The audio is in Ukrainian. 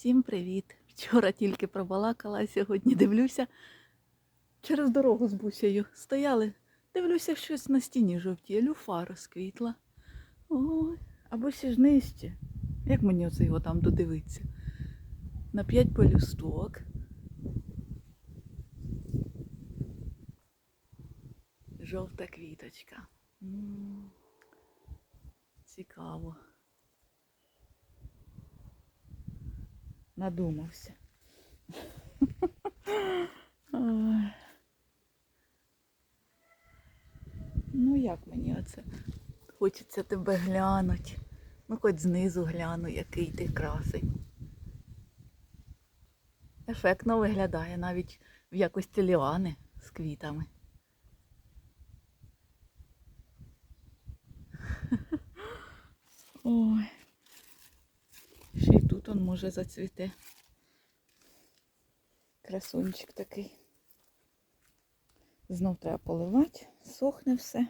Всім привіт! Вчора тільки пробалакала, сьогодні дивлюся. Через дорогу з бусею стояли. Дивлюся, щось на стіні жовтіє, люфа розквітла. Ой, або ще ж нижче. Як мені оце його там додивитися? На п'ять полюсток. Жовта квіточка. Цікаво. Надумався. Ну, як мені оце? Хочеться тебе глянути. Ну, хоч знизу гляну, який ти красень. Ефектно виглядає навіть в якості ліани з квітами. Ой. Он може зацвіти. Красунчик такий. Знов треба поливати, сохне все.